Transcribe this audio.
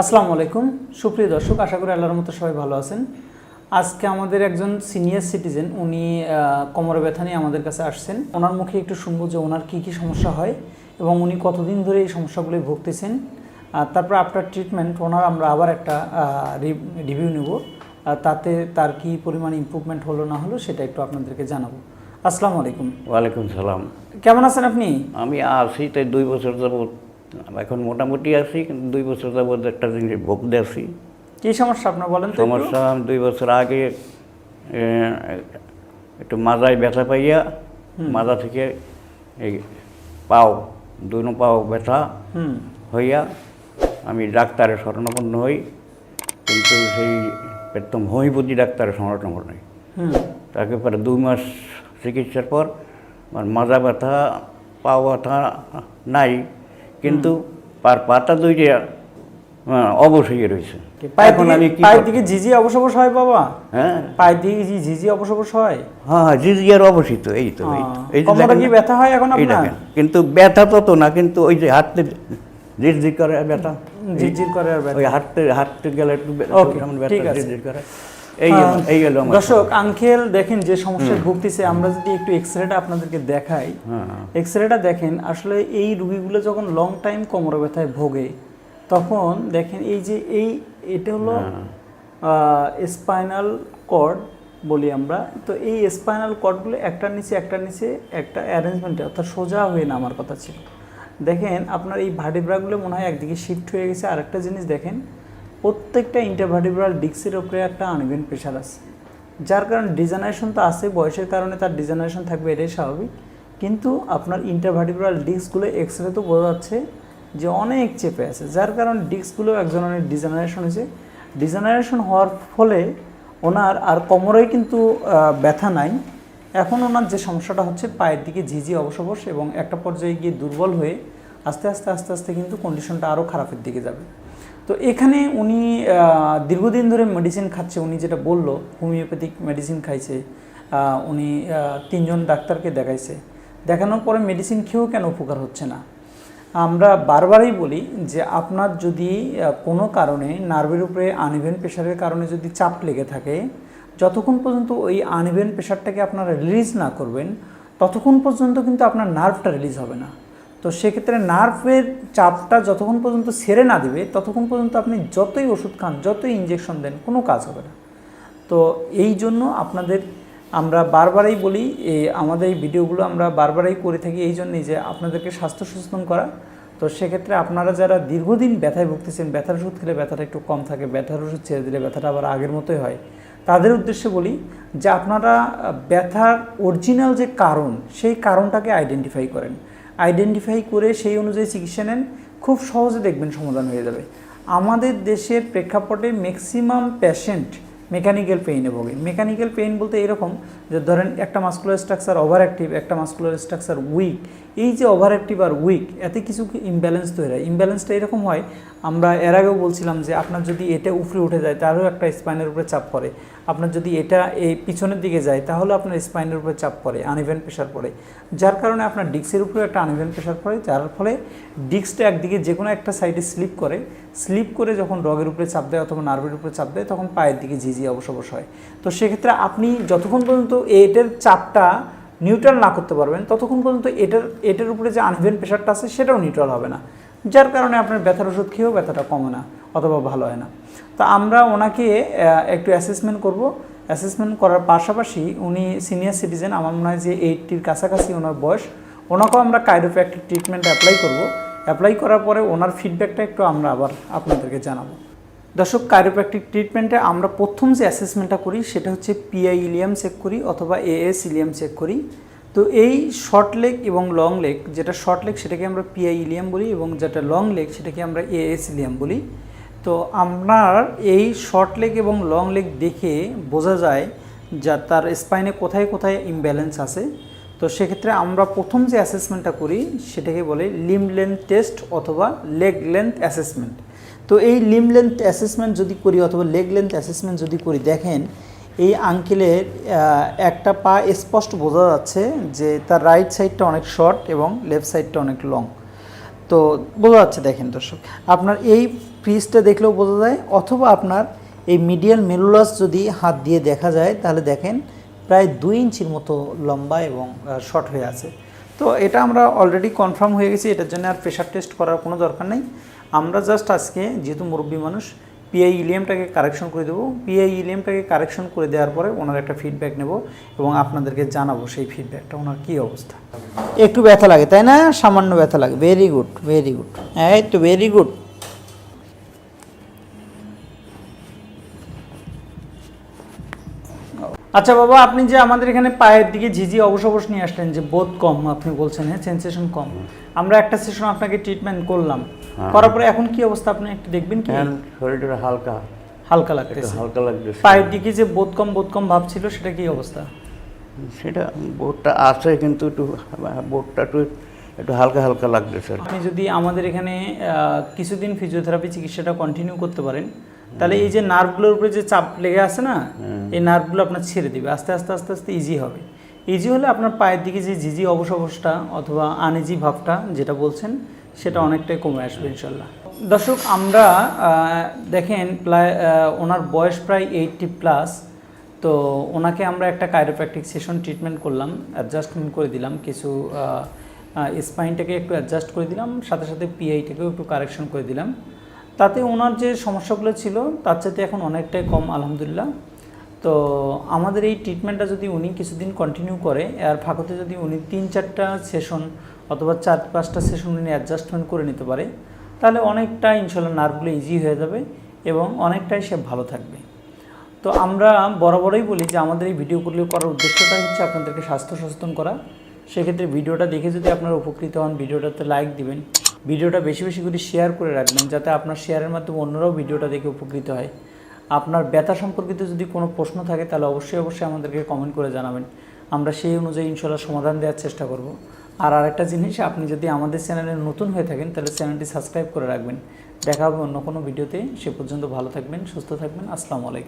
আসসালামু আলাইকুম। সুপ্রিয় দর্শক আশা করি আল্লাহর মতো সবাই ভালো আছেন। আজকে আমাদের একজন সিনিয়র সিটিজেন উনি কোমরে ব্যথা নিয়ে আমাদের কাছে আসছেন। ওনার মুখে একটু শুনব যে ওনার কী কী সমস্যা হয় এবং উনি কতদিন ধরে এই সমস্যাগুলি ভুগতেছেন। আর তারপর আফটার ট্রিটমেন্ট ওনার আমরা আবার একটা রিভিউ নেব। তাতে তার কি পরিমাণ ইমপ্রুভমেন্ট হলো না হলো সেটা একটু আপনাদেরকে জানাব। আসসালামু আলাইকুম। ওয়ালাইকুম সালাম। কেমন আছেন আপনি? আমি আছি তাই দুই বছর যাবৎ এখন মোটামুটি আছি কিন্তু দুই বছর যাবৎ একটা জিনিস ভুগতে আছি। কী সমস্যা আপনার বলেন সমস্যা আমি দুই বছর আগে একটু মাজায় ব্যথা পাইয়া মাজা থেকে এই পাও দুনো পাও ব্যথা হইয়া আমি ডাক্তারের শরণাপন্ন হই কিন্তু সেই একদম হোমিওপ্যাথি ডাক্তারের শরণাপন্ন হই। হুম। তাকে পরে দুই মাস চিকিৎসার পর আমার মাজা ব্যথা পা ব্যথা নাই। কিন্তু পার পাতা দুইটা অবশ হয়ে রয়েছে। এখন আমি পায়ের দিকে ঝিঝি অবশ অবশ হয় বাবা? হ্যাঁ। পায়ের দিকে ঝিঝি অবশ অবশ হয়? হ্যাঁ হ্যাঁ আর এই তো এই তো। এই যে কোমরে কি ব্যথা হয় এখন আপনার? কিন্তু ব্যথা তত না কিন্তু ওই যে হাঁটতে ঝিরঝির করে ব্যথা। ঝিরঝির করে আর ব্যথা। ওই হাঁটতে হাঁটতে গেলে একটু ব্যথা। করে। এই এই আমার দর্শক আঙ্কেল দেখেন যে সমস্যায় ভুগতেছে আমরা যদি একটু এক্সরেটা আপনাদেরকে দেখাই। হ্যাঁ এক্সরেটা দেখেন আসলে এই রুগীগুলো যখন লং টাইম কোমরে ব্যথায় ভোগে তখন দেখেন এই যে এই এটা হলো স্পাইনাল কর্ড বলি আমরা। তো এই স্পাইনাল কর্ডগুলো একটার নিচে একটার নিচে একটা অ্যারেঞ্জমেন্টে অর্থাৎ সোজা হয়ে নামার কথা ছিল। দেখেন আপনার এই ভার্টিব্রাগুলো মনে হয় একদিকে শিফট হয়ে গেছে। আরেকটা জিনিস দেখেন প্রত্যেকটা ইন্টারভার্টিব্রাল ডিস্কের ওপরে একটা আনইভেন প্রেশার আছে। যার কারণে ডিজেনারেশন তো আছে, বয়সের কারণে তার ডিজেনারেশন থাকবে, এটাই স্বাভাবিক। কিন্তু আপনার ইন্টারভার্টিব্রাল ডিস্কগুলো এক্স রে তো বোঝা যাচ্ছে যে অনেক চেপে আছে। যার কারণে ডিস্কগুলো এক ধরনের ডিজেনারেশন হয়েছে। ডিজেনারেশন হওয়ার ফলে ওনার আর কোমরে কিন্তু ব্যথা নাই। এখন ওনার যে সমস্যাটা হচ্ছে, পায়ের দিকে ঝিঝি অবসবস এবং একটা পর্যায়ে গিয়ে দুর্বল হয়ে আস্তে আস্তে আস্তে আস্তে কিন্তু কন্ডিশনটা আরও খারাপের দিকে যাবে। তো এখানে উনি দীর্ঘদিন ধরে মেডিসিন খাচ্ছে, উনি যেটা বলল হোমিওপ্যাথিক মেডিসিন খাইছে উনি তিনজন ডাক্তারকে দেখাইছে। দেখানোর পরে মেডিসিন খেয়েও কেন উপকার হচ্ছে না? আমরা বারবারই বলি যে আপনার যদি কোনো কারণে নার্ভের উপরে আনইভেন প্রেশারের কারণে যদি চাপ লেগে থাকে, যতক্ষণ পর্যন্ত ওই আনইভেন প্রেশারটাকে আপনারা রিলিজ না করবেন, ততক্ষণ পর্যন্ত কিন্তু আপনার নার্ভটা রিলিজ হবে না। তো সেক্ষেত্রে নার্ভের চাপটা যতক্ষণ পর্যন্ত সেরে না দিবে, ততক্ষণ পর্যন্ত আপনি যতই ওষুধ খান, যতই ইঞ্জেকশন দেন, কোনো কাজ হবে না। তো এই জন্য আপনাদের আমরা বারবারই বলি আমাদের এই ভিডিওগুলো আমরা বারবারই করে থাকি এই জন্যই যে আপনাদেরকে স্বাস্থ্য সচেতন করা। তো সেক্ষেত্রে আপনারা যারা দীর্ঘদিন ব্যথায় ভুগতেছেন, ব্যথার ওষুধ খেলে ব্যথাটা একটু কম থাকে, ব্যথার ওষুধ ছেড়ে দিলে ব্যথাটা আবার আগের মতোই হয়, তাদের উদ্দেশ্যে বলি যে আপনারা ব্যথার অরিজিনাল যে কারণ, সেই কারণটাকে আইডেন্টিফাই করেন। আইডেন্টিফাই করে সেই অনুযায়ী চিকিৎসা নেন, খুব সহজে দেখবেন সমাধান হয়ে যাবে। আমাদের দেশের প্রেক্ষাপটে ম্যাক্সিমাম প্যাশেন্ট মেকানিক্যাল পেইনে ভোগে। মেকানিক্যাল পেইন বলতে এরকম যে ধরেন একটা মাস্কুলার স্ট্রাকচার ওভার অ্যাক্টিভ একটা মাস্কুলার স্ট্রাকচার উইক এই যে ওভার অ্যাক্টিভ আর উইক এতে কিছু ইমব্যালেন্স তৈরি হয়? ইমব্যালেন্সটা এরকম হয়, আমরা এর আগেও বলছিলাম যে আপনার যদি এটা উপরে উঠে যায়, তারও একটা স্পাইনের উপরে চাপ পড়ে। আপনার যদি এটা এই পিছনের দিকে যায়, তাহলে আপনার স্পাইনের উপরে চাপ পড়ে আনইভেন প্রেশার পড়ে। যার কারণে আপনার ডিস্কের উপরে একটা আনইভেন প্রেশার পড়ে, যার ফলে ডিস্কটা একদিকে যে কোনো একটা সাইডে স্লিপ করে স্লিপ করে যখন রগের উপরে চাপ দেয় অথবা নার্ভের উপরে চাপ দেয়, তখন পায়ের দিকে ঝিঝি অবসবস হয়। তো সেক্ষেত্রে আপনি যতক্ষণ পর্যন্ত এটার চাপটা নিউট্রাল না করতে পারবেন, ততক্ষণ পর্যন্ত এটার এটার উপরে যে আনইভেন প্রেশারটা আছে সেটাও নিউট্রাল হবে না। যার কারণে আপনার ব্যথার ওষুধ খেয়েও ব্যথাটা কমে না অথবা ভালো হয় না। তো আমরা ওনাকে একটু অ্যাসেসমেন্ট করব। অ্যাসেসমেন্ট করার পাশাপাশি উনি সিনিয়র সিটিজেন আমার মনে হয় যে এইটটির কাছাকাছি ওনার বয়স, ওনাকেও আমরা কাইরোপ্র্যাকটিক ট্রিটমেন্ট অ্যাপ্লাই করব। অ্যাপ্লাই করার পরে ওনার ফিডব্যাকটা একটু আমরা আবার আপনাদেরকে জানাব। দর্শক কাইরোপ্র্যাকটিক ট্রিটমেন্টে আমরা প্রথম যে অ্যাসেসমেন্টটা করি সেটা হচ্ছে পিআই ইলিয়াম চেক করি অথবা এএস ইলিয়াম চেক করি। তো এই শর্ট লেগ এবং লং লেগ যেটা শর্ট লেগ সেটাকে আমরা পিআই ইলিয়াম বলি এবং যেটা লং লেগ সেটাকে আমরা এএস ইলিয়াম বলি। তো আপনার এই শর্ট লেগ এবং লং লেগ দেখে বোঝা যায় যা তার স্পাইনে কোথায় কোথায় ইমব্যালেন্স আছে। তো সেক্ষেত্রে আমরা প্রথম যে অ্যাসেসমেন্টটা করি সেটাকে বলে লিম লেন্থ টেস্ট অথবা লেগ লেন্থ অ্যাসেসমেন্ট তো এই লিম লেন্থ অ্যাসেসমেন্ট যদি করি অথবা লেগ লেন্থ অ্যাসেসমেন্ট যদি করি, দেখেন এই আঙ্কেলের একটা পা স্পষ্ট বোঝা যাচ্ছে যে তার রাইট সাইডটা অনেক শর্ট এবং লেফট সাইডটা অনেক লং তো বোঝা যাচ্ছে, দেখেন দর্শক, আপনার এই ফ্রিজটা দেখলেও বোঝা যায়, অথবা আপনার এই মিডিয়াল মেলুলাস যদি হাত দিয়ে দেখা যায়, তাহলে দেখেন প্রায় দুই ইঞ্চির মতো লম্বা এবং শর্ট হয়ে আছে। তো এটা আমরা অলরেডি কনফার্ম হয়ে গেছি, এটার জন্য আর প্রেশার টেস্ট করার কোনো দরকার নেই। আমরা জাস্ট আজকে যেহেতু মুরব্বী মানুষ পিআই ইলিয়ামটাকে কারেকশন করে দেবো। পিআই ইলিয়ামটাকে কারেকশন করে দেওয়ার পরে ওনার একটা ফিডব্যাক নেব এবং আপনাদেরকে জানাব সেই ফিডব্যাকটা ওনার কী অবস্থা? একটু ব্যথা লাগে, তাই না? সামান্য ব্যথা লাগে। ভেরি গুড ভেরি গুড হ্যাঁ তো ভেরি গুড আচ্ছা বাবা আপনি যে আমাদের এখানে পায়ের দিকে ঝিঝি অবশ অবশ নিয়ে আসলেন যে বোধ কম আপনি বলছেন হ্যাঁ সেন্সেশন কম। আমরা একটা সেশন আপনাকে ট্রিটমেন্ট করলাম। হ্যাঁ। করার পরে এখন কি অবস্থা আপনি একটু দেখবেন কি? শরীরটা হালকা। হালকা লাগতেছে। হালকা লাগতেছে। পায়ের দিকে যে বোধ কম বোধ কম ভাব ছিল সেটা কি অবস্থা? সেটা বোটটা আছে কিন্তু একটু বোটটা একটু একটু হালকা হালকা লাগতেছে আপনি যদি আমাদের এখানে কিছুদিন ফিজিওথেরাপি চিকিৎসাটা কন্টিনিউ করতে পারেন তাহলে এই যে নার্ভগুলোর উপরে যে চাপ লেগে আছে না এই নার্ভগুলো আপনার ছেড়ে দিবে। আস্তে আস্তে আস্তে আস্তে ইজি হবে। ইজি হলে আপনার পায়ের দিকে যে জিজি অবশ অবসটা অথবা আনইজি ভাবটা যেটা বলছেন সেটা অনেকটাই কমে আসবে ইনশাল্লাহ। দর্শক আমরা দেখেন প্রায় ওনার বয়স প্রায় এইটটি প্লাস তো ওনাকে আমরা একটা কাইরোপ্র্যাকটিক সেশন ট্রিটমেন্ট করলাম অ্যাডজাস্টমেন্ট করে দিলাম কিছু স্পাইনটাকে একটু অ্যাডজাস্ট করে দিলাম সাথে সাথে পিআইটাকেও একটু কারেকশন করে দিলাম। তাতে ওনার যে সমস্যাগুলো ছিল, তার চাইতে এখন অনেকটাই কম, আলহামদুলিল্লাহ। তো আমাদের এই ট্রিটমেন্টটা যদি উনি কিছুদিন কন্টিনিউ করে আর ফাঁকতে যদি উনি তিন চারটা সেশন অথবা চার পাঁচটা সেশন উনি অ্যাডজাস্টমেন্ট করে নিতে পারে, তাহলে অনেকটা ইনশাল্লাহ নার্ভগুলো ইজি হয়ে যাবে এবং অনেকটাই সে ভালো থাকবে। তো আমরা বরাবরই বলি যে আমাদের এই ভিডিওগুলো করার উদ্দেশ্যটা হচ্ছে আপনাদেরকে স্বাস্থ্য সচেতন করা। সেক্ষেত্রে ভিডিওটা দেখে যদি আপনারা উপকৃত হন ভিডিওটাতে লাইক দিবেন। ভিডিওটা বেশি বেশি করে শেয়ার করে রাখবেন, যাতে আপনার শেয়ারের মাধ্যমে অন্যরাও ভিডিওটা দেখে উপকৃত হয়। আপনার ব্যথা সম্পর্কিত যদি কোনো প্রশ্ন থাকে, তাহলে অবশ্যই অবশ্যই আমাদেরকে কমেন্ট করে জানাবেন। আমরা সেই অনুযায়ী ইনশাল্লাহ সমাধান দেওয়ার চেষ্টা করব। আর আরেকটা জিনিস, আপনি যদি আমাদের চ্যানেলে নতুন হয়ে থাকেন, তাহলে চ্যানেলটি সাবস্ক্রাইব করে রাখবেন। দেখা হবে অন্য কোনো ভিডিওতে সে পর্যন্ত ভালো থাকবেন, সুস্থ থাকবেন। আসসালামু আলাইকুম।